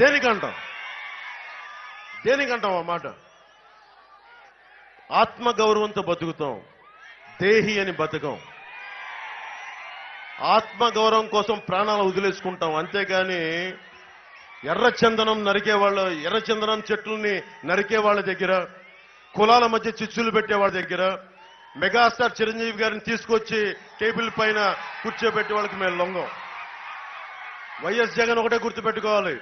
దేనికంటాం దేనికంటాం ఆ మాట? ఆత్మగౌరవంతో బతుకుతాం. దేహి అని బతకం. ఆత్మగౌరవం కోసం ప్రాణాలు వదిలేసుకుంటాం. అంతేగాని ఎర్ర చందనం నరికే వాళ్ళ ఎర్రచందనం చెట్లని నరికే వాళ్ళ దగ్గర కులాల మధ్య చిచ్చులు పెట్టే వాళ్ళ దగ్గర మెగాస్టార్ చిరంజీవి గారిని తీసుకొచ్చి టేబుల్ పైన కూర్చోబెట్టే వాళ్ళకి మేము లొంగం. వైఎస్ జగన్ ఒకటే గుర్తుపెట్టుకోవాలి.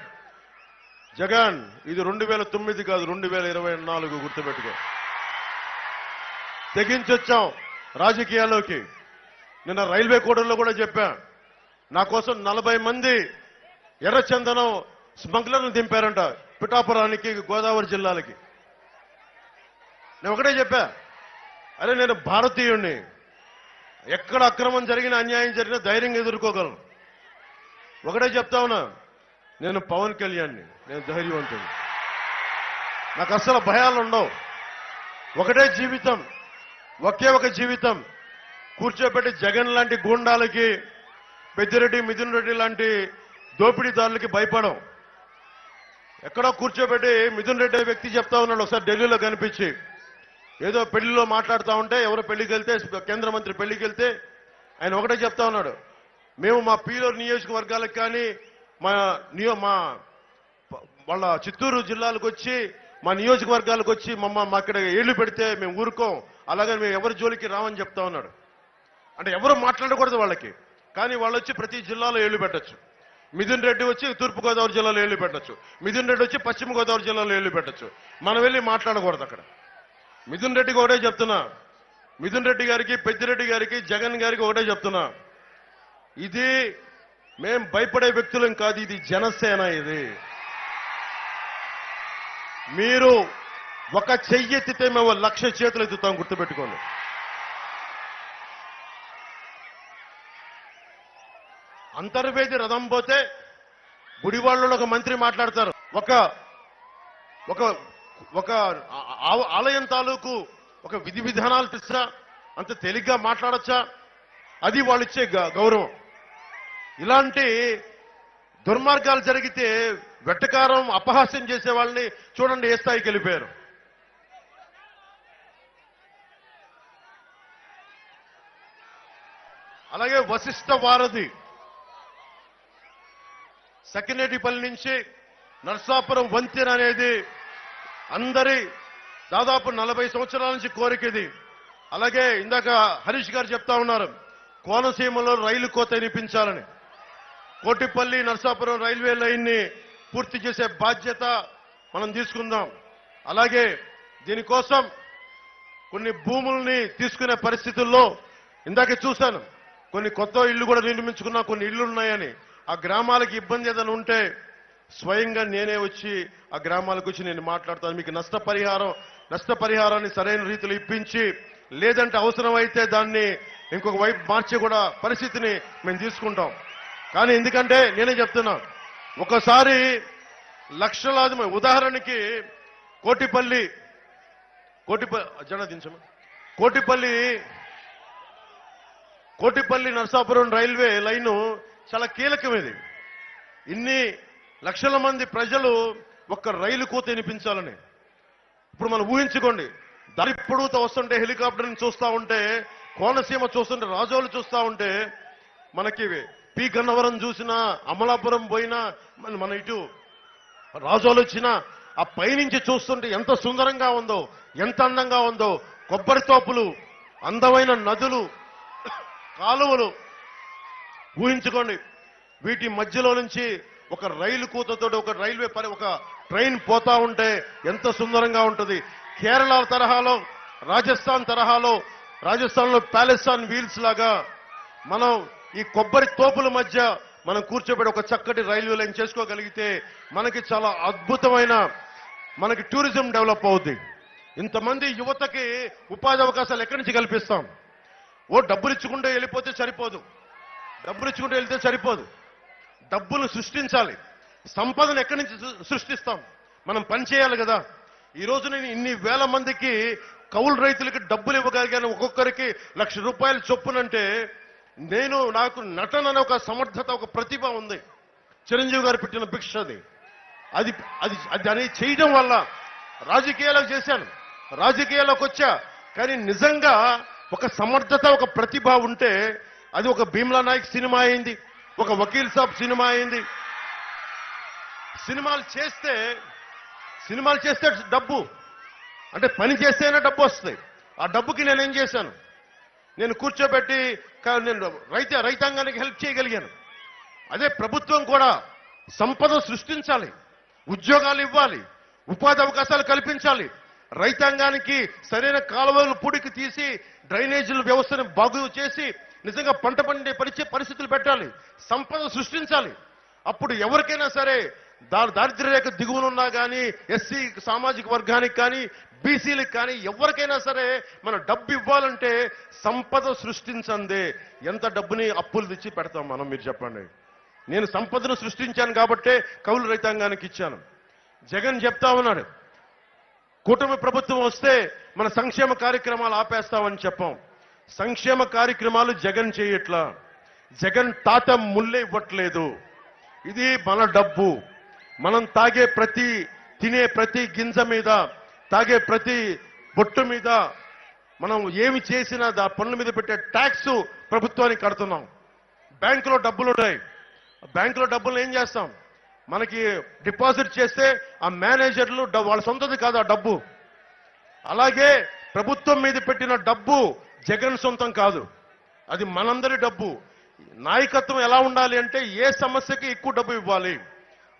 జగన్ ఇది రెండు వేల తొమ్మిది కాదు రెండు వేల ఇరవై నాలుగు గుర్తుపెట్టుకో. తెగించొచ్చాం రాజకీయాల్లోకి. నిన్న రైల్వే కోడల్లో కూడా చెప్పా నా కోసం నలభై మంది ఎర్రచందనం స్మగ్లర్లు దింపారంట పిఠాపురానికి గోదావరి జిల్లాలకి. నేను ఒకటే చెప్పా అరే నేను భారతీయుణ్ణి. ఎక్కడ అక్రమం జరిగిన అన్యాయం జరిగినా ధైర్యంగా ఎదుర్కోగలను. ఒకటే చెప్తా ఉన్నా నేను పవన్ కళ్యాణ్ని నేను ధైర్యవంతుని నాకు అస్సలు భయాలు ఉండవు. ఒకటే జీవితం ఒకే ఒక జీవితం. కూర్చోబెట్టి జగన్ లాంటి గూండాలకి పెద్దిరెడ్డి మిథున్ రెడ్డి లాంటి దోపిడీదారులకి భయపడం. ఎక్కడో కూర్చోబెట్టి మిథున్ రెడ్డి వ్యక్తి చెప్తా ఉన్నాడు ఒకసారి ఢిల్లీలో కనిపించి. ఏదో పెళ్ళిలో మాట్లాడుతూ ఉంటే ఎవరో పెళ్ళికి వెళ్తే కేంద్ర మంత్రి పెళ్ళికి వెళ్తే ఆయన ఒకటే చెప్తా ఉన్నాడు. మేము మా పీలో నియోజకవర్గాలకు కానీ మా నియో మా వాళ్ళ చిత్తూరు జిల్లాలకు వచ్చి మా నియోజకవర్గాలకు వచ్చి మమ్మ మా అక్కడ ఏళ్ళు పెడితే మేము ఊరుకోం. అలాగే మేము ఎవరి జోలికి రామని చెప్తా ఉన్నాడు అంటే ఎవరు మాట్లాడకూడదు వాళ్ళకి. కానీ వాళ్ళు వచ్చి ప్రతి జిల్లాలో ఏళ్ళు పెట్టచ్చు. మిథున్ రెడ్డి వచ్చి తూర్పుగోదావరి జిల్లాలో ఏళ్ళు పెట్టచ్చు. మిథున్ రెడ్డి వచ్చి పశ్చిమ గోదావరి జిల్లాలో ఏళ్ళు పెట్టచ్చు. మనం వెళ్ళి మాట్లాడకూడదు అక్కడ. మిథున్ రెడ్డికి ఒకటే చెప్తున్నా. మిథున్ రెడ్డి గారికి పెద్దిరెడ్డి గారికి జగన్ గారికి ఒకటే చెప్తున్నా. ఇది మేం భయపడే వ్యక్తులం కాదు ఇది జనసేన ఇది. మీరు ఒక చెయ్యి ఎత్తితే మేము లక్ష చేతులు ఎత్తుతాం గుర్తుపెట్టుకోండి. అంతర్వేది రథం పోతే గుడివాళ్ళలో ఒక మంత్రి మాట్లాడతారు. ఒక ఒక ఒక ఆ- ఆలయం తాలూకు ఒక విధి విధానాలు తెలుసా అంత తేలిగ్గా మాట్లాడచ్చా? అది వాళ్ళు ఇచ్చే గ- గౌరవం. ఇలాంటి దుర్మార్గాలు జరిగితే వెట్టకారం అపహాస్యం చేసే వాళ్ళని చూడండి ఏ స్థాయికి వెళ్ళిపోయారు. అలాగే వశిష్ఠ వారధి సకినేటిపల్లి నుంచి నర్సాపురం వంతెన అనేది అందరి దాదాపు నలభై సంవత్సరాల నుంచి కోరిక ఇది. అలాగే ఇందాక హరీష్ గారు చెప్తా ఉన్నారు కోనసీమలో రైలు కోత వినిపించాలని. కోటిపల్లి నర్సాపురం రైల్వే లైన్ని పూర్తి చేసే బాధ్యత మనం తీసుకుందాం. అలాగే దీనికోసం కొన్ని భూముల్ని తీసుకునే పరిస్థితుల్లో ఇందాక చూశాను. కొన్ని కొత్త ఇల్లు కూడా నిర్మించుకున్నా కొన్ని ఇల్లు ఉన్నాయని. ఆ గ్రామాలకు ఇబ్బంది ఏదైనా ఉంటే స్వయంగా నేనే వచ్చి ఆ గ్రామాలకు వచ్చి నేను మాట్లాడతాను. మీకు నష్టపరిహారం నష్టపరిహారాన్ని సరైన రీతిలో ఇప్పించి లేదంటే అవసరమైతే దాన్ని ఇంకొక వైపు మార్చే కూడా పరిస్థితిని మేము తీసుకుంటాం. కానీ ఎందుకంటే నేనే చెప్తున్నా. ఒకసారి లక్షలాది ఉదాహరణకి కోటిపల్లి కోటిపల్లి జన కోటిపల్లి కోటిపల్లి నరసాపురం రైల్వే లైను చాలా కీలకమైనది. ఇన్ని లక్షల మంది ప్రజలు ఒక్క రైలు కూత వినిపించాలని. ఇప్పుడు మనం ఊహించుకోండి. దారి పొడుగుతా వస్తుంటే హెలికాప్టర్ని చూస్తూ ఉంటే కోనసీమ చూస్తుంటే రాజోలు చూస్తా ఉంటే మనకి పి గన్నవరం చూసినా అమలాపురం పోయినా మన మన ఇటు రాజోలు వచ్చినా ఆ పైనుంచి చూస్తుంటే ఎంత సుందరంగా ఉందో ఎంత అందంగా ఉందో కొబ్బరి తోపులు అందమైన నదులు కాలువలు. ఊహించుకోండి వీటి మధ్యలో నుంచి ఒక రైలు కూతతో ఒక రైల్వే పరి ఒక ట్రైన్ పోతా ఉంటే ఎంత సుందరంగా ఉంటుంది. కేరళ తరహాలో రాజస్థాన్ తరహాలో రాజస్థాన్లో ప్యాలెస్టాన్ వీల్స్ లాగా మనం ఈ కొబ్బరి తోపుల మధ్య మనం కూర్చోబెట్టి ఒక చక్కటి రైల్వే లైన్ చేసుకోగలిగితే మనకి చాలా అద్భుతమైన మనకి టూరిజం డెవలప్ అవుద్ది. ఇంతమంది యువతకి ఉపాధి అవకాశాలు ఎక్కడి నుంచి కల్పిస్తాం? ఓ డబ్బులు ఇచ్చుకుంటే వెళ్ళిపోతే సరిపోదు. డబ్బులు ఇచ్చుకుంటూ వెళ్తే సరిపోదు. డబ్బులు సృష్టించాలి. సంపదను ఎక్కడి నుంచి సృష్టిస్తాం? మనం పని చేయాలి కదా. ఈ రోజు నేను ఇన్ని వేల మందికి కౌలు రైతులకి డబ్బులు ఇవ్వగలిగాను. ఒక్కొక్కరికి లక్ష రూపాయలు చొప్పునంటే నేను నాకు నటన అనే ఒక సమర్థత ఒక ప్రతిభ ఉంది. చిరంజీవి గారు పెట్టిన భిక్ష అది. అది అది అది అనేది చేయడం వల్ల రాజకీయాలకు చేశాను. రాజకీయాలకు వచ్చా. కానీ నిజంగా ఒక సమర్థత ఒక ప్రతిభ ఉంటే అది ఒక భీమ్లా నాయక్ సినిమా అయింది ఒక వకీల్ సాబ్ సినిమా అయింది. సినిమాలు చేస్తే సినిమాలు చేస్తే డబ్బు. అంటే పని చేస్తేనే డబ్బు వస్తుంది. ఆ డబ్బుకి నేను ఏం చేశాను? నేను కూర్చోబెట్టి నేను రైత రైతాంగానికి హెల్ప్ చేయగలిగాను. అదే ప్రభుత్వం కూడా సంపద సృష్టించాలి ఉద్యోగాలు ఇవ్వాలి ఉపాధి అవకాశాలు కల్పించాలి. రైతాంగానికి సరైన కాలువలు పూడికి తీసి డ్రైనేజీల వ్యవస్థను బాగు చేసి నిజంగా పంట పండే పరిచే పరిస్థితులు పెట్టాలి సంపద సృష్టించాలి. అప్పుడు ఎవరికైనా సరే దారిద్ర్య రేఖ దిగువనున్నా కానీ ఎస్సీ సామాజిక వర్గానికి కానీ బీసీలకు కానీ ఎవరికైనా సరే మన డబ్బు ఇవ్వాలంటే సంపద సృష్టించందే. ఎంత డబ్బుని అప్పులు తెచ్చి పెడతాం మనం మీరు చెప్పండి. నేను సంపదను సృష్టించాను కాబట్టే కౌలు రైతాంగానికి ఇచ్చాను. జగన్ చెప్తా ఉన్నాడు కూటమి ప్రభుత్వం వస్తే మన సంక్షేమ కార్యక్రమాలు ఆపేస్తామని చెప్పాం. సంక్షేమ కార్యక్రమాలు జగన్ చేయట్లా. జగన్ తాత ముల్లే ఇవ్వట్లేదు. ఇది మన డబ్బు. మనం తాగే ప్రతి తినే ప్రతి గింజ మీద తాగే ప్రతి బొట్టు మీద మనం ఏమి చేసినా దా పనుల మీద పెట్టే ట్యాక్స్ ప్రభుత్వానికి కడుతున్నాం. బ్యాంకులో డబ్బులు ఉన్నాయి. బ్యాంకులో డబ్బులు ఏం చేస్తాం? మనకి డిపాజిట్ చేస్తే ఆ మేనేజర్లు వాళ్ళ సొంతది కాదు ఆ డబ్బు. అలాగే ప్రభుత్వం మీద పెట్టిన డబ్బు జగన్ సొంతం కాదు. అది మనందరి డబ్బు. నాయకత్వం ఎలా ఉండాలి అంటే ఏ సమస్యకి ఎక్కువ డబ్బు ఇవ్వాలి?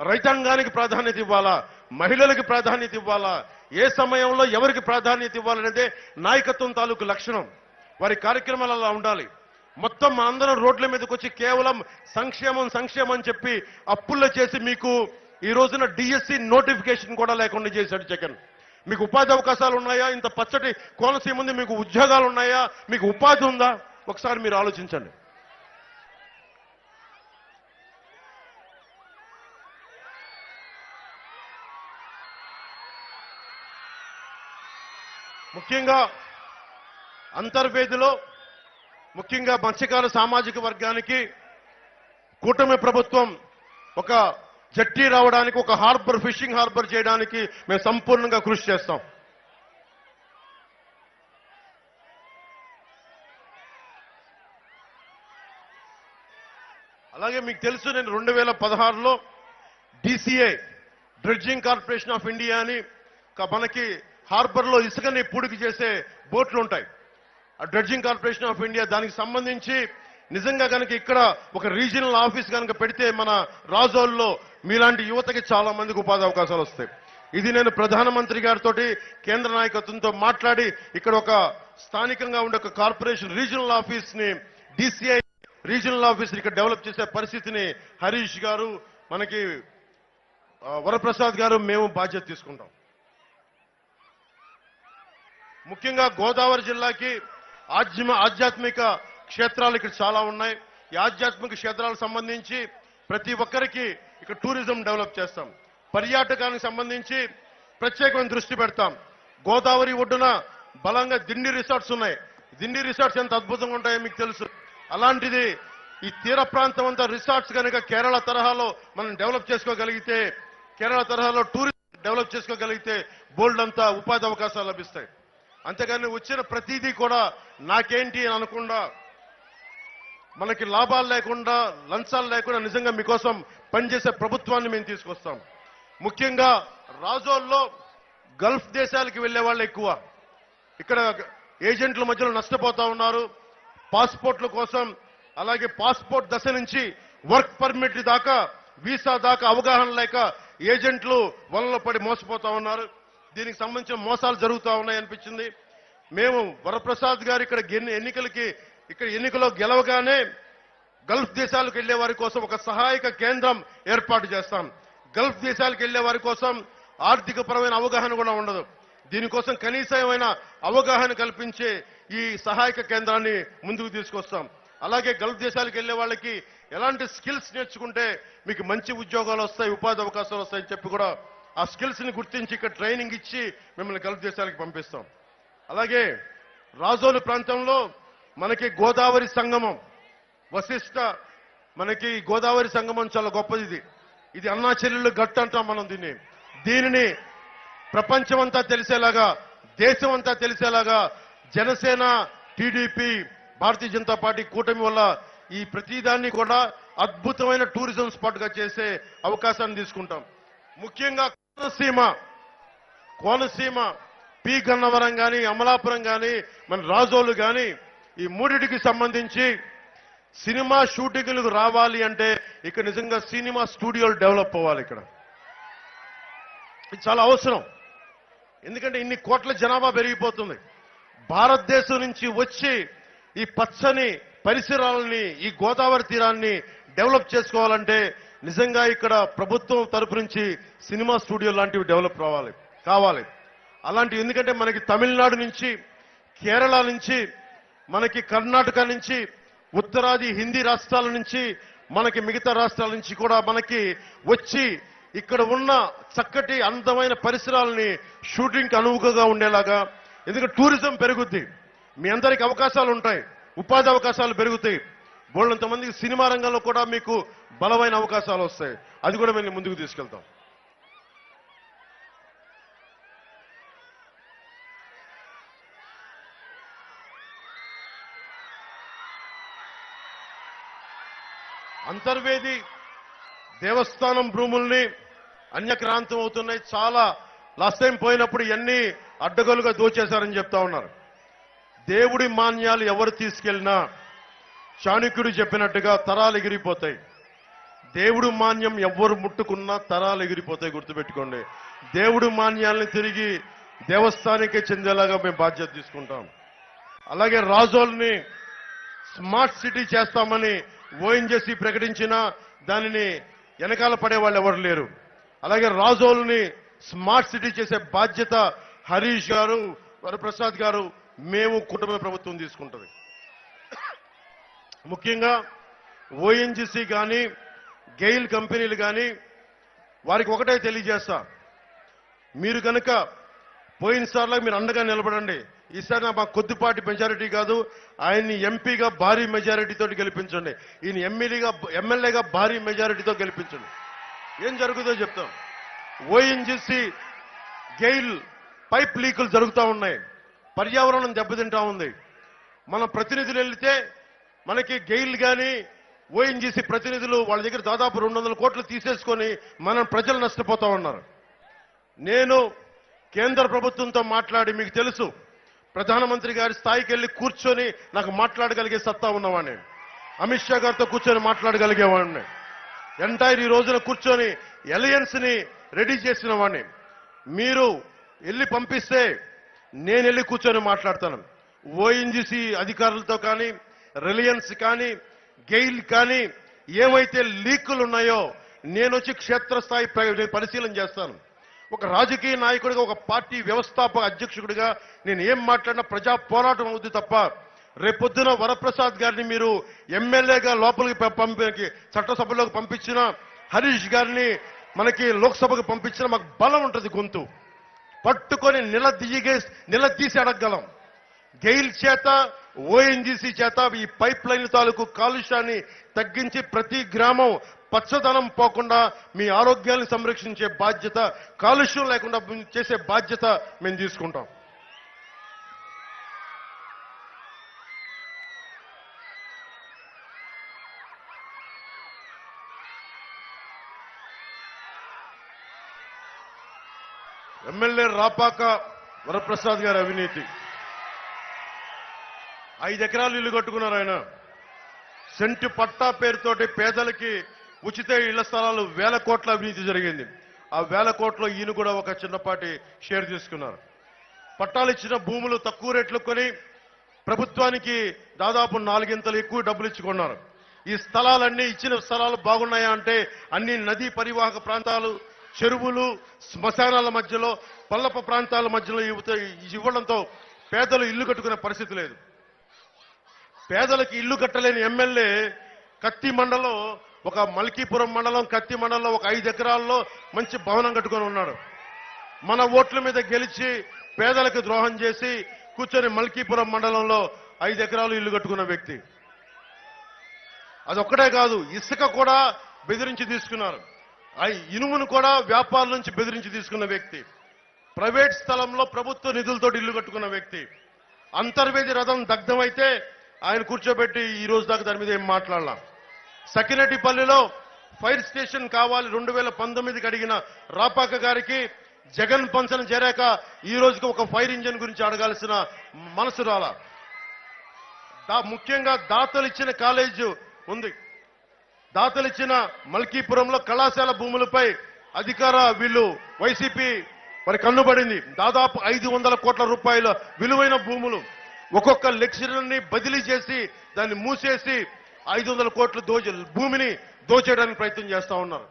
రైతాంగానికి ప్రాధాన్యత ఇవ్వాలా? మహిళలకు ప్రాధాన్యత ఇవ్వాలా? ఏ సమయంలో ఎవరికి ప్రాధాన్యత ఇవ్వాలనేదే నాయకత్వం తాలూకు లక్షణం. వారి కార్యక్రమాలు అలా ఉండాలి. మొత్తం మనందరం రోడ్ల మీదకి వచ్చి కేవలం సంక్షేమం సంక్షేమం అని చెప్పి అప్పుల్లో చేసి మీకు ఈ రోజున డిఎస్సి నోటిఫికేషన్ కూడా లేకుండా చేశాడు జగన్. మీకు ఉపాధి అవకాశాలు ఉన్నాయా? ఇంత పచ్చటి కోనసీమ ఉంది మీకు ఉద్యోగాలు ఉన్నాయా? మీకు ఉపాధి ఉందా? ఒకసారి మీరు ఆలోచించండి. ముఖ్యంగా అంతర్వేదిలో ముఖ్యంగా మత్స్యకార సామాజిక వర్గానికి కూటమి ప్రభుత్వం ఒక జట్టి రావడానికి ఒక హార్బర్ ఫిషింగ్ హార్బర్ చేయడానికి మేము సంపూర్ణంగా కృషి చేస్తాం. అలాగే మీకు తెలుసు నేను రెండు వేల పదహారులో DCA dredging corporation of India అని మనకి హార్బర్లో ఇసుకని పూడికి చేసే బోట్లు ఉంటాయి. ఆ డ్రెడ్జింగ్ కార్పొరేషన్ ఆఫ్ ఇండియా దానికి సంబంధించి నిజంగా కనుక ఇక్కడ ఒక రీజనల్ ఆఫీస్ కనుక పెడితే మన రాజోల్లో మీలాంటి యువతకి చాలా మందికి ఉపాధి అవకాశాలు వస్తాయి. ఇది నేను ప్రధానమంత్రి గారితో కేంద్ర నాయకత్వంతో మాట్లాడి ఇక్కడ ఒక స్థానికంగా ఉండే ఒక కార్పొరేషన్ రీజనల్ ఆఫీస్ని డిసిఐ రీజనల్ ఆఫీస్ ఇక్కడ డెవలప్ చేసే పరిస్థితిని హరీష్ గారు మనకి వరప్రసాద్ గారు మేము బాధ్యత తీసుకుంటాం. ముఖ్యంగా గోదావరి జిల్లాకి ఆధ్యమ ఆధ్యాత్మిక క్షేత్రాలు ఇక్కడ చాలా ఉన్నాయి. ఈ ఆధ్యాత్మిక క్షేత్రాలకు సంబంధించి ప్రతి ఒక్కరికి ఇక్కడ టూరిజం డెవలప్ చేస్తాం. పర్యాటకానికి సంబంధించి ప్రత్యేకమైన దృష్టి పెడతాం. గోదావరి ఒడ్డున బలంగా దిండి రిసార్ట్స్ ఉన్నాయి. దిండి రిసార్ట్స్ ఎంత అద్భుతంగా ఉంటాయో మీకు తెలుసు. అలాంటిది ఈ తీర ప్రాంతం అంతా రిసార్ట్స్ కనుక కేరళ తరహాలో మనం డెవలప్ చేసుకోగలిగితే కేరళ తరహాలో టూరిజం డెవలప్ చేసుకోగలిగితే బోల్డ్ అంతా ఉపాధి అవకాశాలు లభిస్తాయి. అంతేగాని వచ్చిన ప్రతిదీ కూడా నాకేంటి అని అనకుండా మనకి లాభాలు లేకుండా లంచాలు లేకుండా నిజంగా మీకోసం పనిచేసే ప్రభుత్వాన్ని మేము తీసుకొస్తాం. ముఖ్యంగా రాజోల్లో గల్ఫ్ దేశాలకు వెళ్ళే వాళ్ళు ఎక్కువ. ఇక్కడ ఏజెంట్ల మధ్యలో నష్టపోతా ఉన్నారు. పాస్పోర్ట్ల కోసం అలాగే పాస్పోర్ట్ దశ నుంచి వర్క్ పర్మిట్ దాకా వీసా దాకా అవగాహన లేక ఏజెంట్లు వలలో పడి మోసపోతా ఉన్నారు. దీనికి సంబంధించిన మోసాలు జరుగుతూ ఉన్నాయనిపించింది మేము వరప్రసాద్ గారు ఇక్కడ ఎన్నికలకి ఇక్కడ ఎన్నికలో గెలవగానే గల్ఫ్ దేశాలకు వెళ్ళే వారి కోసం ఒక సహాయక కేంద్రం ఏర్పాటు చేస్తాం. గల్ఫ్ దేశాలకు వెళ్ళే వారి కోసం ఆర్థిక పరమైన అవగాహన కూడా ఉండదు. దీనికోసం కనీసమైన అవగాహన కల్పించే ఈ సహాయక కేంద్రాన్ని ముందుకు తీసుకొస్తాం. అలాగే గల్ఫ్ దేశాలకు వెళ్ళే వాళ్ళకి ఎలాంటి స్కిల్స్ నేర్చుకుంటే మీకు మంచి ఉద్యోగాలు వస్తాయి ఉపాధి అవకాశాలు వస్తాయని చెప్పి కూడా ఆ స్కిల్స్ని గుర్తించి ఇక్కడ ట్రైనింగ్ ఇచ్చి మిమ్మల్ని గల్ఫ్ దేశాలకు పంపిస్తాం. అలాగే రాజోలు ప్రాంతంలో మనకి గోదావరి సంగమం వశిష్ట మనకి గోదావరి సంగమం చాలా గొప్పది ఇది. ఇది అన్నా చెల్లెళ్ళు గట్టు అంటాం మనం దీన్ని. దీనిని ప్రపంచమంతా తెలిసేలాగా దేశం అంతా తెలిసేలాగా జనసేన టీడీపీ భారతీయ జనతా పార్టీ కూటమి వల్ల ఈ ప్రతిదాన్ని కూడా అద్భుతమైన టూరిజం స్పాట్గా చేసే అవకాశాన్ని తీసుకుంటాం. ముఖ్యంగా కోనసీమ కోనసీమ పి గన్నవరం కానీ అమలాపురం కానీ మన రాజోలు కానీ ఈ మూడిటికి సంబంధించి సినిమా షూటింగ్లకు రావాలి అంటే ఇక్కడ నిజంగా సినిమా స్టూడియోలు డెవలప్ అవ్వాలి ఇక్కడ. ఇది చాలా అవసరం. ఎందుకంటే ఇన్ని కోట్ల జనాభా పెరిగిపోతుంది. భారతదేశం నుంచి వచ్చి ఈ పచ్చని పరిసరాలని ఈ గోదావరి తీరాన్ని డెవలప్ చేసుకోవాలంటే నిజంగా ఇక్కడ ప్రభుత్వం తరపు నుంచి సినిమా స్టూడియో లాంటివి డెవలప్ రావాలి కావాలి. అలాంటి ఎందుకంటే మనకి తమిళనాడు నుంచి కేరళ నుంచి మనకి కర్ణాటక నుంచి ఉత్తరాది హిందీ రాష్ట్రాల నుంచి మనకి మిగతా రాష్ట్రాల నుంచి కూడా మనకి వచ్చి ఇక్కడ ఉన్న చక్కటి అందమైన పరిసరాలని షూటింగ్కి అనువుగా ఉండేలాగా. ఎందుకంటే టూరిజం పెరుగుద్ది. మీ అందరికి అవకాశాలు ఉంటాయి. ఉపాధి అవకాశాలు పెరుగుతాయి. బోళ్ళంత మందికి సినిమా రంగంలో కూడా మీకు బలమైన అవకాశాలు వస్తాయి. అది కూడా మేము ముందుకు తీసుకెళ్తాం. అంతర్వేది దేవస్థానం భూముల్ని అన్యక్రాంతం అవుతున్నాయి. చాలా లాస్ట్ టైం పోయినప్పుడు ఇవన్నీ అడ్డగోలుగా దోచేశారని చెప్తా ఉన్నారు. దేవుడి మాన్యాలు ఎవరు తీసుకెళ్ళినా చాణుక్యుడు చెప్పినట్టుగా తరాలు ఎగిరిపోతాయి. దేవుడు మాన్యం ఎవ్వరు ముట్టుకున్నా తరాలు ఎగిరిపోతాయి గుర్తుపెట్టుకోండి. దేవుడు మాన్యాల్ని తిరిగి దేవస్థానికే చెందేలాగా మేము బాధ్యత తీసుకుంటాం. అలాగే రాజోల్ని స్మార్ట్ సిటీ చేస్తామని ఓఎన్జేసీ ప్రకటించినా దానిని వెనకాల పడే వాళ్ళు ఎవరు లేరు. అలాగే రాజోల్ని స్మార్ట్ సిటీ చేసే బాధ్యత హరీష్ గారు వరప్రసాద్ గారు మేము కుటుంబ ప్రభుత్వం తీసుకుంటుంది. ముఖ్యంగా ఓఎన్జీసీ కానీ గెయిల్ కంపెనీలు కానీ వారికి ఒకటే తెలియజేస్తా. మీరు కనుక పోయినసార్లో మీరు అండగా నిలబడండి. ఈసారి మా కొద్దిపాటి మెజారిటీ కాదు ఆయన్ని ఎంపీగా భారీ మెజారిటీతో గెలిపించండి. ఈయన ఎమ్మెల్యేగా ఎమ్మెల్యేగా భారీ మెజారిటీతో గెలిపించండి. ఏం జరుగుతుందో చెప్తాం. ఓఎన్జీసీ గెయిల్ పైప్ లీకులు జరుగుతూ ఉన్నాయి. పర్యావరణం దెబ్బతింటా ఉంది. మన ప్రతినిధులు వెళ్తే మనకి గెయిల్ కానీ ఓఎన్జీసీ ప్రతినిధులు వాళ్ళ దగ్గర దాదాపు రెండు వందల కోట్లు తీసేసుకొని మనం ప్రజలు నష్టపోతా ఉన్నారు. నేను కేంద్ర ప్రభుత్వంతో మాట్లాడి మీకు తెలుసు ప్రధానమంత్రి గారి స్థాయికి వెళ్ళి కూర్చొని నాకు మాట్లాడగలిగే సత్తా ఉన్నవాడిని అమిత్ షా గారితో కూర్చొని మాట్లాడగలిగేవాడిని ఎంటైర్ ఈ రోజున కూర్చొని అలయన్స్ని రెడీ చేసిన వాడిని మీరు వెళ్ళి పంపిస్తే నేను వెళ్ళి కూర్చొని మాట్లాడతాను. ఓఎన్జీసీ అధికారులతో కానీ రిలయన్స్ కానీ గెయిల్ కానీ ఏమైతే లీకులు ఉన్నాయో నేను వచ్చి క్షేత్రస్థాయి పరిశీలన చేస్తాను. ఒక రాజకీయ నాయకుడిగా ఒక పార్టీ వ్యవస్థాపక అధ్యక్షుడిగా నేను ఏం మాట్లాడినా ప్రజా పోరాటం అవుద్ది తప్ప రేపొద్దున వరప్రసాద్ గారిని మీరు ఎమ్మెల్యేగా లోపలికి పంపి చట్టసభలోకి పంపించిన హరీష్ గారిని మనకి లోక్సభకు పంపించిన మాకు బలం ఉంటుంది గొంతు. పట్టుకొని నిలదీయగే నిలదీసి అడగగలం. గెయిల్ చేత ఓఎన్జీసీ చేత ఈ పైప్ లైన్ తాలూకు కాలుష్యాన్ని తగ్గించి ప్రతి గ్రామం పచ్చదనం పోకుండా మీ ఆరోగ్యాన్ని సంరక్షించే బాధ్యత కాలుష్యం లేకుండా చేసే బాధ్యత మేము తీసుకుంటాం. ఎమ్మెల్యే రాపాక వరప్రసాద్ గారి అవినీతి. ఐదు ఎకరాలు ఇల్లు కట్టుకున్నారు ఆయన. సెంటు పట్టా పేరుతోటి పేదలకి ఉచిత ఇళ్ళ స్థలాలు వేల కోట్ల అవినీతి జరిగింది. ఆ వేల కోట్ల ఈయన కూడా ఒక చిన్నపాటి షేర్ తీసుకున్నారు. పట్టాలు ఇచ్చిన భూములు తక్కువ రేట్లు కొని ప్రభుత్వానికి దాదాపు నాలుగింతలు ఎక్కువ డబ్బులు ఇచ్చుకున్నారు ఈ స్థలాలన్నీ ఇచ్చిన స్థలాలు బాగున్నాయా అంటే అన్ని నదీ పరివాహక ప్రాంతాలు చెరువులు శ్మశానాల మధ్యలో పల్లప ప్రాంతాల మధ్యలో ఇవ్వడంతో పేదలు ఇల్లు కట్టుకునే పరిస్థితి లేదు. పేదలకు ఇల్లు కట్టలేని ఎమ్మెల్యే కత్తి మండలం ఒక మల్కీపురం మండలం కత్తి మండలంలో ఒక ఐదు ఎకరాల్లో మంచి భవనం కట్టుకొని ఉన్నాడు. మన ఓట్ల మీద గెలిచి పేదలకు ద్రోహం చేసి కూర్చొని మల్కీపురం మండలంలో ఐదు ఎకరాలు ఇల్లు కట్టుకున్న వ్యక్తి. అదొక్కటే కాదు ఇసుక కూడా బెదిరించి తీసుకున్నారు. ఆ ఇనుమును కూడా వ్యాపారం నుంచి బెదిరించి తీసుకున్న వ్యక్తి. ప్రైవేట్ స్థలంలో ప్రభుత్వ నిధులతో ఇల్లు కట్టుకున్న వ్యక్తి. అంతర్వేది రథం దగ్ధమైతే ఆయన కూర్చోబెట్టి ఈ రోజు దాకా దాని మీద ఏం మాట్లాడలా? సకినటిపల్లిలో ఫైర్ స్టేషన్ కావాలి రెండు వేల పంతొమ్మిదికి అడిగిన రాపాక గారికి జగన్ పంచన చేరాక ఈ రోజుకి ఒక ఫైర్ ఇంజిన్ గురించి అడగాల్సిన మనసు రాల. ముఖ్యంగా దాతలు ఇచ్చిన కాలేజ్ ఉంది. దాతలు ఇచ్చిన మల్కీపురంలో కళాశాల భూములపై అధికార వీళ్ళు వైసీపీ మరి కన్నుబడింది దాదాపు ఐదు వందల కోట్ల రూపాయల విలువైన భూములు. ఒక్కొక్క లెక్చరర్ని బదిలీ చేసి దాన్ని మూసేసి ఐదు వందల కోట్ల దోచ భూమిని దోచేయడానికి ప్రయత్నం చేస్తా ఉన్నారు.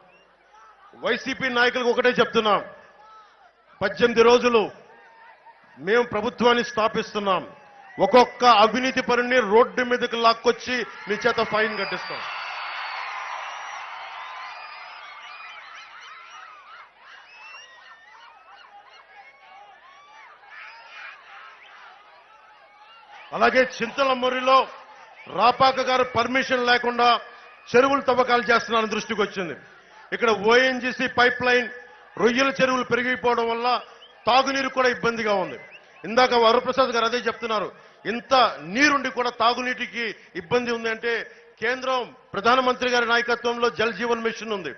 వైసీపీ నాయకులకు ఒకటే చెప్తున్నాం. పద్దెనిమిది రోజులు మేము ప్రభుత్వాన్ని స్థాపిస్తున్నాం. ఒక్కొక్క అవినీతి పరుని రోడ్డు మీదకి లాక్కొచ్చి మీ చేత ఫైన్ కట్టిస్తాం. అలాగే చింతలమూరిలో రాపాక గారు పర్మిషన్ లేకుండా చెరువులు తవ్వకాలు చేస్తున్నారని దృష్టికి వచ్చింది. ఇక్కడ ఓఎన్జీసీ పైప్ లైన్ రొయ్యల చెరువులు పెరిగిపోవడం వల్ల తాగునీరు కూడా ఇబ్బందిగా ఉంది. ఇందాక వరప్రసాద్ గారు అదే చెప్తున్నారు. ఇంత నీరుండి కూడా తాగునీటికి ఇబ్బంది ఉంది అంటే కేంద్రం ప్రధానమంత్రి గారి నాయకత్వంలో జల్ జీవన్ మిషన్ ఉంది.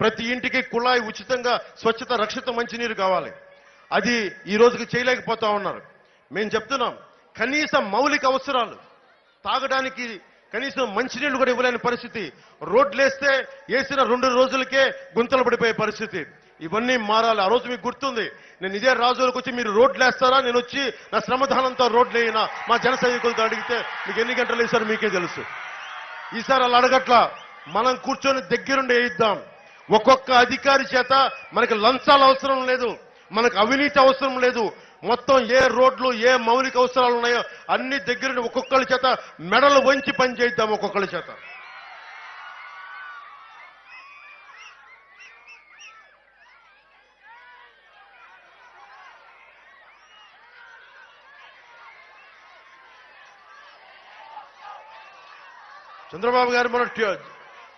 ప్రతి ఇంటికి కుళాయి ఉచితంగా స్వచ్ఛత రక్షిత మంచినీరు కావాలి. అది ఈ రోజుకి చేయలేకపోతా ఉన్నారు. మేము చెప్తున్నాం కనీస మౌలిక అవసరాలు తాగడానికి కనీసం మంచినీళ్ళు కూడా ఇవ్వలేని పరిస్థితి. రోడ్లేస్తే వేసిన రెండు రోజులకే గుంతలు పడిపోయే పరిస్థితి. ఇవన్నీ మారాలి. ఆ రోజు మీకు గుర్తుంది. నేను ఇదే రాజులకు వచ్చి మీరు రోడ్లు వేస్తారా నేను వచ్చి నా శ్రమధానంతో రోడ్లు వేయినా మా జన సైనికులతో అడిగితే మీకు ఎన్ని గంటలు వేశారో మీకే తెలుసు. ఈసారి అలా అడగట్ల. మనం కూర్చొని దగ్గరుండి వేయిద్దాం. ఒక్కొక్క అధికారి చేత మనకి లంచాలు అవసరం లేదు. మనకు అవినీతి అవసరం లేదు. మొత్తం ఏ రోడ్లు ఏ మౌలిక అవసరాలు ఉన్నాయో అన్ని దగ్గర ఒక్కొక్కరి చేత మెడలు వంచి పని చేద్దాం ఒక్కొక్కరి చేత. చంద్రబాబు గారు మన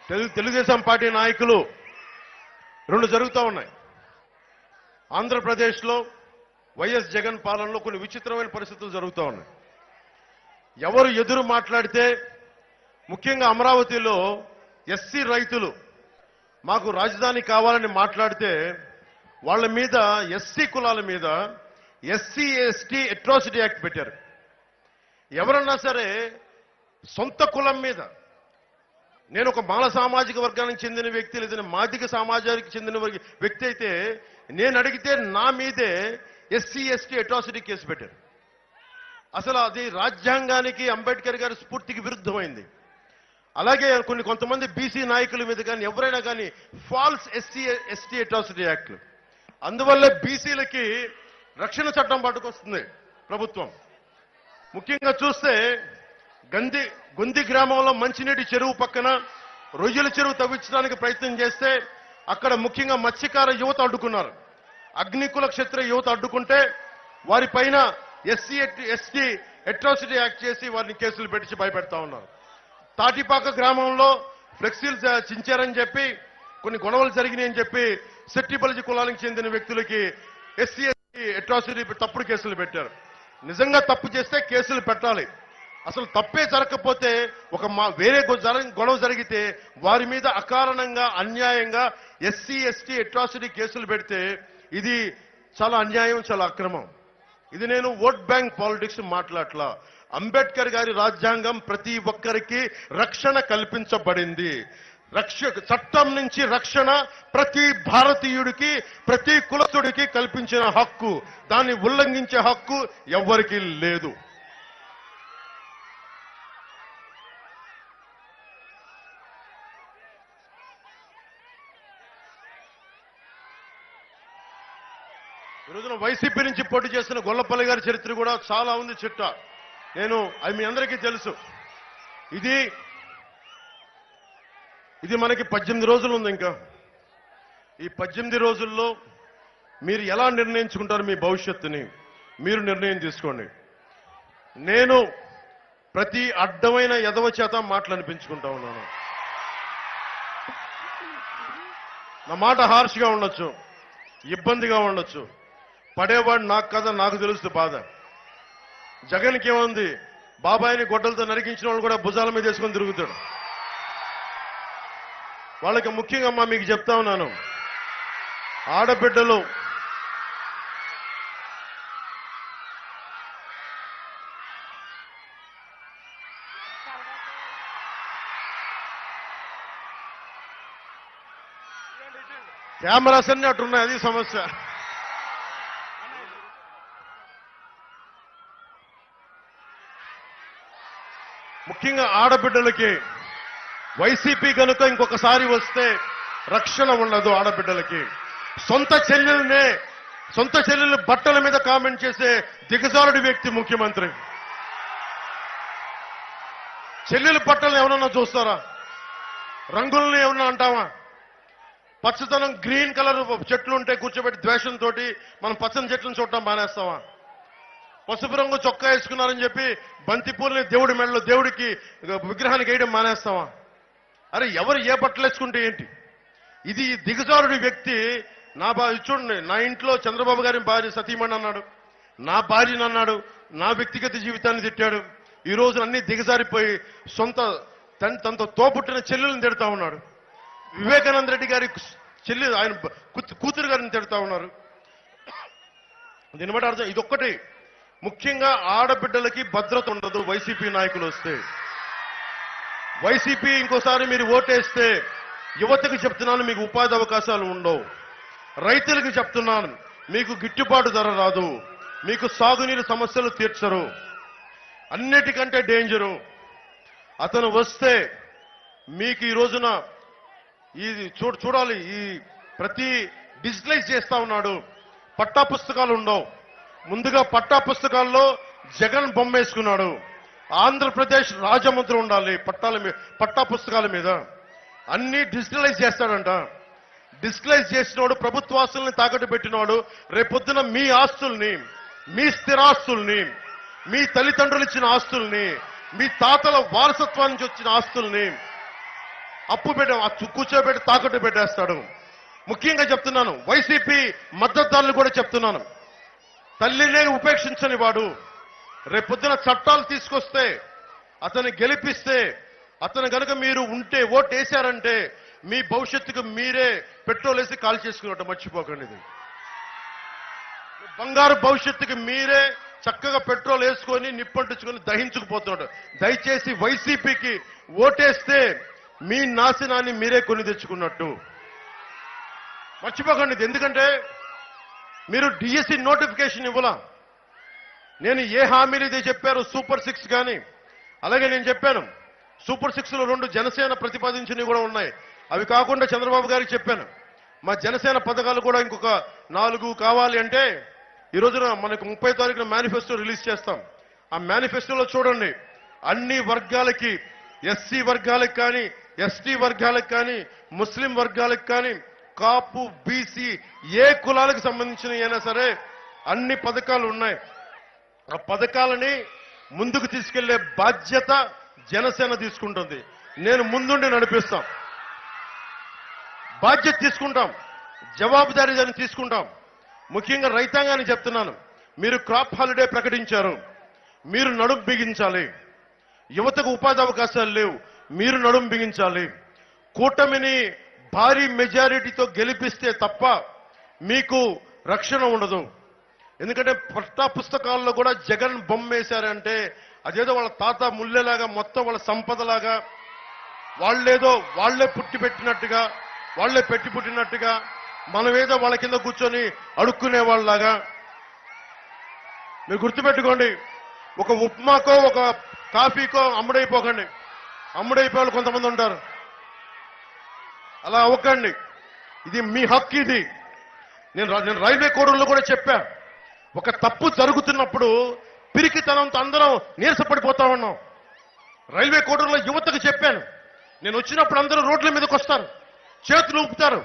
తెలుగు తెలుగుదేశం పార్టీ నాయకులు రెండు జరుగుతూ ఉన్నాయి. ఆంధ్రప్రదేశ్లో వైఎస్ జగన్ పాలనలో కొన్ని విచిత్రమైన పరిస్థితులు జరుగుతూ ఉన్నాయి. ఎవరు ఎదురు మాట్లాడితే ముఖ్యంగా అమరావతిలో ఎస్సీ రైతులు మాకు రాజధాని కావాలని మాట్లాడితే వాళ్ళ మీద ఎస్సీ కులాల మీద ఎస్సీ ఎస్టీ అట్రాసిటీ యాక్ట్ పెట్టారు. ఎవరన్నా సరే సొంత కులం మీద నేను ఒక మాల సామాజిక వర్గానికి చెందిన వ్యక్తి లేదా మాదిక సమాజానికి చెందిన వ్యక్తి అయితే నేను అడిగితే నా మీదే ఎస్సీ ఎస్టీ అట్రాసిటీ కేసు పెట్టారు. అసలు అది రాజ్యాంగానికి అంబేద్కర్ గారి స్ఫూర్తికి విరుద్ధమైంది. అలాగే కొన్ని కొంతమంది బీసీ నాయకుల మీద కానీ ఎవరైనా కానీ ఫాల్స్ ఎస్సీ ఎస్టీ అట్రాసిటీ యాక్ట్లు అందువల్ల బీసీలకి రక్షణ చట్టం పట్టుకొస్తుంది ప్రభుత్వం. ముఖ్యంగా చూస్తే గంది గొంది గ్రామంలో మంచినీటి చెరువు పక్కన రొయ్యల చెరువు తవ్వించడానికి ప్రయత్నం చేస్తే అక్కడ ముఖ్యంగా మత్స్యకార యువత అడ్డుకున్నారు. అగ్నికుల క్షత్రియ యువత అడ్డుకుంటే వారిపైన ఎస్సీ ఎస్టీ అట్రాసిటీ యాక్ట్ చేసి వారిని కేసులు పెట్టి భయపెడతా ఉన్నారు. తాటిపాక గ్రామంలో ఫ్లెక్సీలు చించారని చెప్పి కొన్ని గొడవలు జరిగినాయని చెప్పి సెట్టిపల్లి కులానికి చెందిన వ్యక్తులకి ఎస్సీ ఎస్టీ అట్రాసిటీ తప్పుడు కేసులు పెట్టారు. నిజంగా తప్పు చేస్తే కేసులు పెట్టాలి. అసలు తప్పే జరగకపోతే ఒక మా వేరే గొడవ జరిగితే వారి మీద అకారణంగా అన్యాయంగా ఎస్సీ ఎస్టీ అట్రాసిటీ కేసులు పెడితే ఇది చాలా అన్యాయం చాలా అక్రమం. ఇది నేను ఓట్ బ్యాంక్ పాలిటిక్స్ మాట్లాడలా అంబేద్కర్ గారి రాజ్యాంగం ప్రతి ఒక్కరికి రక్షణ కల్పించబడింది. రక్ష చట్టం నుంచి రక్షణ ప్రతి భారతీయుడికి ప్రతి కులతుడికి కల్పించిన హక్కు. దాన్ని ఉల్లంఘించే హక్కు ఎవ్వరికీ లేదు. వైసీపీ నుంచి పోటీ చేసిన గొల్లపల్లి గారి చరిత్ర కూడా చాలా ఉంది చిట్ట. నేను అది మీ అందరికీ తెలుసు. ఇది ఇది మనకి పద్దెనిమిది రోజులు ఉంది ఇంకా. ఈ పద్దెనిమిది రోజుల్లో మీరు ఎలా నిర్ణయించుకుంటారు మీ భవిష్యత్తుని? మీరు నిర్ణయం తీసుకోండి. నేను ప్రతి అడ్డమైన ఎదవ చేత మాటలు అనిపించుకుంటా ఉన్నాను. నా మాట హార్ష్గా ఉండొచ్చు ఇబ్బందిగా ఉండొచ్చు. పడేవాడు నాకు కదా నాకు తెలుస్తుంది బాధ. జగన్కి ఏముంది? బాబాయిని గొడ్డలతో నరికించిన వాళ్ళు కూడా భుజాల మీద వేసుకొని తిరుగుతాడు వాళ్ళకి ముఖ్యంగా అమ్మా మీకు చెప్తా ఉన్నాను. ఆడబిడ్డలు కెమెరాస్ అన్ని అట్టున్నాయి అది సమస్య. ముఖ్యంగా ఆడబిడ్డలకి. వైసీపీ కనుక ఇంకొకసారి వస్తే రక్షణ ఉండదు ఆడబిడ్డలకి. సొంత చెల్లెల్నే సొంత చెల్లెలు బట్టల మీద కామెంట్ చేసే దిగజారుడి వ్యక్తి ముఖ్యమంత్రి. చెల్లెల బట్టలు ఎవరన్నా చూస్తారా? రంగుల్ని ఏమన్నా అంటావా? పచ్చదనం గ్రీన్ కలర్ చెట్లు ఉంటే కూర్చోబెట్టి ద్వేషంతో మనం పచ్చని చెట్లను చూడటం మానేస్తావా? పసుపు రంగు చొక్కా వేసుకున్నారని చెప్పి బంతిపూలని దేవుడి మెడలో దేవుడికి విగ్రహానికి వేయడం మానేస్తావా? అరే ఎవరు ఏ బట్టలు వేసుకుంటే ఏంటి? ఇది దిగజారుడి వ్యక్తి నా బా చూడండి నా ఇంట్లో చంద్రబాబు గారి భార్య సతీమణి అన్నాడు. నా భార్యను అన్నాడు నా వ్యక్తిగత జీవితాన్ని తిట్టాడు. ఈ రోజు అన్ని దిగజారిపోయి సొంత తన తనతో తోపుట్టిన చెల్లెలను తిడతా ఉన్నాడు. వివేకానంద రెడ్డి గారి చెల్లి ఆయన కూతు- కూతురు గారిని తిడతా ఉన్నారు. దీన్ని బట్టి అర్థం ఇదొక్కటి ముఖ్యంగా ఆడబిడ్డలకి భద్రత ఉండదు వైసీపీ నాయకులు వస్తే. వైసీపీ ఇంకోసారి మీరు ఓటేస్తే యువతకు చెప్తున్నాను మీకు ఉపాధి అవకాశాలు ఉండవు. రైతులకు చెప్తున్నాను మీకు గిట్టుబాటు ధర రాదు. మీకు సాగునీరు సమస్యలు తీర్చరు. అన్నిటికంటే డేంజరు. అతను వస్తే మీకు ఈ రోజున ఇది చూ చూడాలి ఈ ప్రతి డిజిటలైజ్ చేస్తా ఉన్నాడు. పట్టా పుస్తకాలు ఉండవు. ముందుగా పట్టా పుస్తకాల్లో జగన్ బొమ్మ వేసుకున్నాడు ఆంధ్రప్రదేశ్ రాజమంత్రి ఉండాలి పట్టాల మీద పట్టా పుస్తకాల మీద. అన్ని డిజిటలైజ్ చేస్తాడంట. డిజిటలైజ్ చేసినోడు ప్రభుత్వాస్తుల్ని తాకట్టు పెట్టినోడు రేపొద్దున మీ ఆస్తుల్ని మీ స్థిరాస్తుల్ని మీ తల్లిదండ్రులు ఇచ్చిన ఆస్తుల్ని మీ తాతల వారసత్వం నుంచి వచ్చిన ఆస్తుల్ని అప్పు పెట్ట ఆ కూర్చోబెట్టి తాకట్టు పెట్టేస్తాడు. ముఖ్యంగా చెప్తున్నాను వైసీపీ మద్దతుదారులు కూడా చెప్తున్నాను. తల్లినే ఉపేక్షించని వాడు. రేపొద్దున చట్టాలు తీసుకొస్తే అతన్ని గెలిపిస్తే అతను గనుక మీరు ఉంటే ఓటు వేశారంటే మీ భవిష్యత్తుకు మీరే పెట్రోల్ వేసి కాల్ చేసుకున్నట్టు మర్చిపోకండి ఇది. బంగారు భవిష్యత్తుకి మీరే చక్కగా పెట్రోల్ వేసుకొని నిప్పంటించుకొని దహించుకుపోతున్నాడు దయచేసి వైసీపీకి ఓటేస్తే మీ నాశనాన్ని మీరే కొని తెచ్చుకున్నట్టు. మర్చిపోకండి ఇది. ఎందుకంటే మీరు డిఎస్సి నోటిఫికేషన్ ఇవ్వలా. నేను ఏ హామీలు ఇది చెప్పారు? సూపర్ సిక్స్ కానీ. అలాగే నేను చెప్పాను. సూపర్ సిక్స్లో రెండు జనసేన ప్రతిపాదించినవి కూడా ఉన్నాయి. అవి కాకుండా చంద్రబాబు గారికి చెప్పాను. మా జనసేన పథకాలు కూడా ఇంకొక నాలుగు కావాలి అంటే ఈ రోజున మనకు ముప్పై తారీఖున మేనిఫెస్టో రిలీజ్ చేస్తాం. ఆ మేనిఫెస్టోలో చూడండి. అన్ని వర్గాలకి ఎస్సీ వర్గాలకు కానీ ఎస్టీ వర్గాలకు కానీ ముస్లిం వర్గాలకు కానీ కాపు బీసీ ఏ కులాలకు సంబంధించిన అయినా సరే అన్ని పథకాలు ఉన్నాయి. ఆ పథకాలని ముందుకు తీసుకెళ్ళే బాధ్యత జనసేన తీసుకుంటుంది. నేను ముందుండి నడిపిస్తాం. బాధ్యత తీసుకుంటాం. జవాబుదారీ తీసుకుంటాం. ముఖ్యంగా రైతాంగాన్ని చెప్తున్నాను. మీరు క్రాప్ హాలిడే ప్రకటించారు. మీరు నడుం బిగించాలి. యువతకు ఉపాధి అవకాశాలు లేవు. మీరు నడుం బిగించాలి. కూటమిని భారీ మెజారిటీతో గెలిపిస్తే తప్ప మీకు రక్షణ ఉండదు. ఎందుకంటే పట్టా పుస్తకాల్లో కూడా జగన్ బొమ్మ వేశారంటే అదేదో వాళ్ళ తాత ముల్లెలాగా మొత్తం వాళ్ళ సంపదలాగా వాళ్ళేదో వాళ్ళే పుట్టి పెట్టినట్టుగా వాళ్ళే పెట్టి పుట్టినట్టుగా మనమేదో వాళ్ళ కింద కూర్చొని అడుక్కునే వాళ్ళలాగా. మీరు గుర్తుపెట్టుకోండి ఒక ఉప్మాకో ఒక కాఫీకో అమ్ముడైపోకండి. అమ్ముడైపోయే వాళ్ళు కొంతమంది ఉంటారు. అలా అవ్వకండి. ఇది మీ హక్కు ఇది. నేను నేను రైల్వే కోడూరులో కూడా చెప్పా. ఒక తప్పు జరుగుతున్నప్పుడు పిరికితనంతో అందరం నీరసపడిపోతా ఉన్నాం. రైల్వే కోడూరులో యువతకు చెప్పాను. నేను వచ్చినప్పుడు అందరూ రోడ్ల మీదకి వస్తారు. చేతులు ఊపుతారు.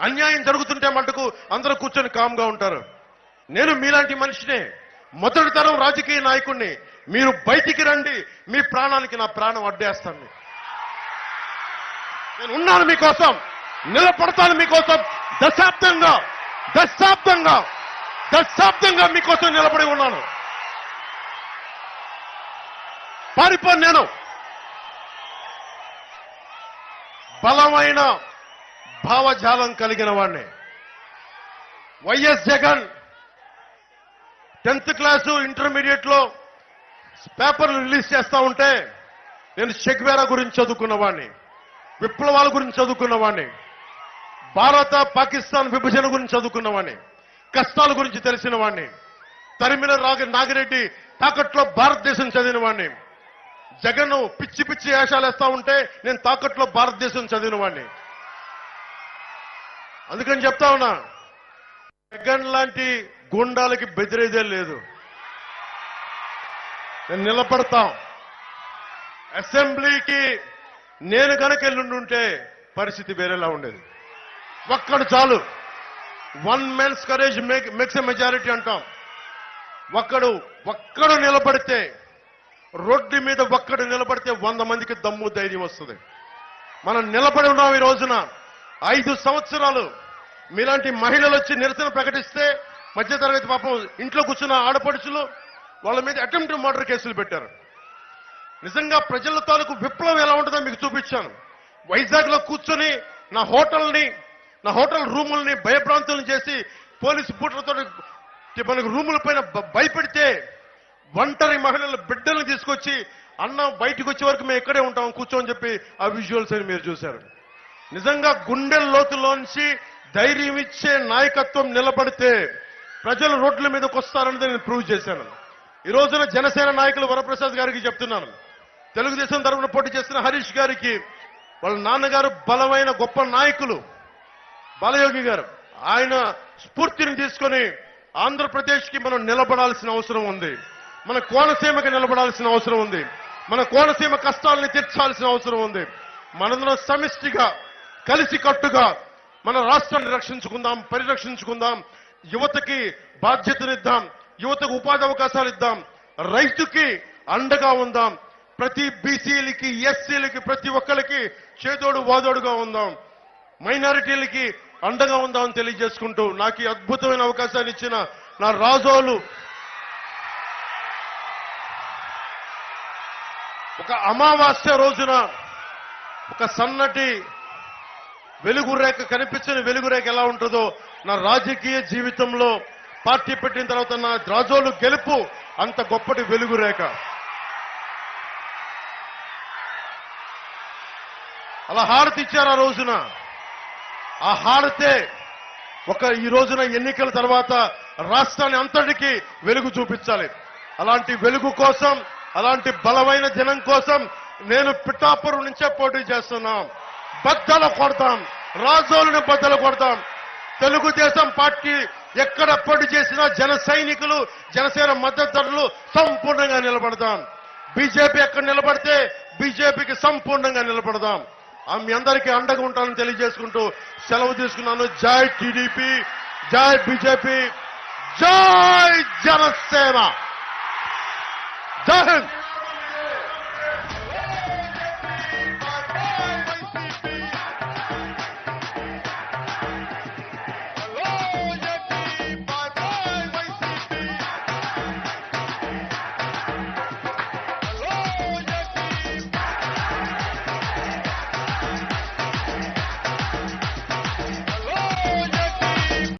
అన్యాయం జరుగుతుంటే మటుకు అందరూ కూర్చొని కామ్గా ఉంటారు. నేను మీలాంటి మనిషినే మొదటి తరం రాజకీయ నాయకుడిని మీరు బయటికి రండి మీ ప్రాణానికి నా ప్రాణం అడ్డేస్తాను. నేను ఉన్నాను మీకోసం. నిలబడతాను మీకోసం. దశాబ్దంగా దశాబ్దంగా దశాబ్దంగా మీకోసం నిలబడి ఉన్నాను. పారిపోను నేను. బలమైన భావజాలం కలిగిన వాడిని వైఎస్ జగన్ టెన్త్ క్లాసు ఇంటర్మీడియట్లో పేపర్లు రిలీజ్ చేస్తూ ఉంటే నేను షెగ్వేరా గురించి చదువుకున్నవాడిని విప్లవాల గురించి చదువుకున్నవాడిని భారత పాకిస్తాన్ విభజన గురించి చదువుకున్నవాడిని కష్టాల గురించి తెలిసిన వాడిని తరిమిన రాగ నాగిరెడ్డి తాకట్లో భారతదేశం చదివిన వాడిని జగన్ పిచ్చి పిచ్చి వేషాలు వేస్తా ఉంటే నేను తాకట్లో భారతదేశం చదివిన వాడిని అందుకని చెప్తా ఉన్నా జగన్ లాంటి గుండాలకి బెదిరేదే లేదు. నేను నిలబడతాం. అసెంబ్లీకి నేను కనుక ఎల్లుండుంటే పరిస్థితి వేరేలా ఉండేది. ఒక్కడు చాలు. One man's courage make makes a majority అంటాం. ఒక్కడు ఒక్కడు నిలబడితే రోడ్డు మీద ఒక్కడు నిలబడితే వంద మందికి దమ్ము ధైర్యం వస్తుంది. మనం నిలబడి ఉన్నాం ఈ రోజున. ఐదు సంవత్సరాలు మీలాంటి మహిళలు వచ్చి నిరసన ప్రకటిస్తే మధ్యతరగతి పాపం ఇంట్లో కూర్చున్న ఆడపడుచులు వాళ్ళ మీద అటెంప్ట్ మర్డర్ కేసులు పెట్టారు. నిజంగా ప్రజల తాలూకు విప్లవం ఎలా ఉంటుందో మీకు చూపించాను. వైజాగ్లో కూర్చొని నా హోటల్ని నా హోటల్ రూముల్ని భయభ్రాంతులను చేసి పోలీసు బూట్లతో మనకు రూముల పైన భయపెడితే ఒంటరి మహిళల బిడ్డలను తీసుకొచ్చి అన్న బయటకు వచ్చే వరకు మేము ఇక్కడే ఉంటాం కూర్చోని చెప్పి ఆ విజువల్స్ అని మీరు చూశారు. నిజంగా గుండెల లోతులోంచి ధైర్యం ఇచ్చే నాయకత్వం నిలబడితే ప్రజలు రోడ్ల మీదకి వస్తారన్నది నేను ప్రూవ్ చేశాను. ఈ రోజున జనసేన నాయకులు వరప్రసాద్ గారికి చెప్తున్నాను. తెలుగుదేశం తరఫున పోటీ చేస్తున్న హరీష్ గారికి వాళ్ళ నాన్నగారు బలమైన గొప్ప నాయకులు బాలయోగి గారు. ఆయన స్ఫూర్తిని తీసుకొని ఆంధ్రప్రదేశ్కి మనం నిలబడాల్సిన అవసరం ఉంది. మన కోనసీమకి నిలబడాల్సిన అవసరం ఉంది. మన కోనసీమ కష్టాలని తీర్చాల్సిన అవసరం ఉంది. మనందరం సమిష్టిగా కలిసి కట్టుగా మన రాష్ట్రాన్ని రక్షించుకుందాం పరిరక్షించుకుందాం యువతకి బాధ్యతనిద్దాం యువతకు ఉపాధి అవకాశాలు ఇద్దాం రైతుకి అండగా ఉందాం ప్రతి బీసీలకి ఎస్సీలకి ప్రతి ఒక్కరికి చేదోడు వాదోడుగా ఉందాం. మైనారిటీలకి అండగా ఉందామని తెలియజేసుకుంటూ నాకు అద్భుతమైన అవకాశాన్ని ఇచ్చిన నా రాజోలు. ఒక అమావాస్య రోజున ఒక సన్నటి వెలుగురేఖ కనిపించని వెలుగురేఖ ఎలా ఉంటుందో నా రాజకీయ జీవితంలో పార్టీ పెట్టిన తర్వాత నా రాజోలు గెలుపు అంత గొప్పటి వెలుగురేఖ. అలా హారతి ఇచ్చారు ఆ రోజున. ఆ హారతే ఒక ఈ రోజున ఎన్నికల తర్వాత రాష్ట్రాన్ని అంతటికీ వెలుగు చూపించాలి. అలాంటి వెలుగు కోసం అలాంటి బలమైన జనం కోసం నేను పిఠాపురం నుంచే పోటీ చేస్తున్నాం. బద్దలు కొడతాం రాజోలను బద్దలు కొడతాం. తెలుగుదేశం పార్టీ ఎక్కడ పోటీ చేసినా జన సైనికులు జనసేన మద్దతుదారులు సంపూర్ణంగా నిలబడతాం. బీజేపీ ఎక్కడ నిలబడితే బీజేపీకి సంపూర్ణంగా నిలబడదాం మీ అందరికీ అండగా ఉంటానని తెలియజేసుకుంటూ సెలవు తీసుకున్నాను. జై టీడీపీ జై బీజేపీ జై జనసేన. జై హింద్!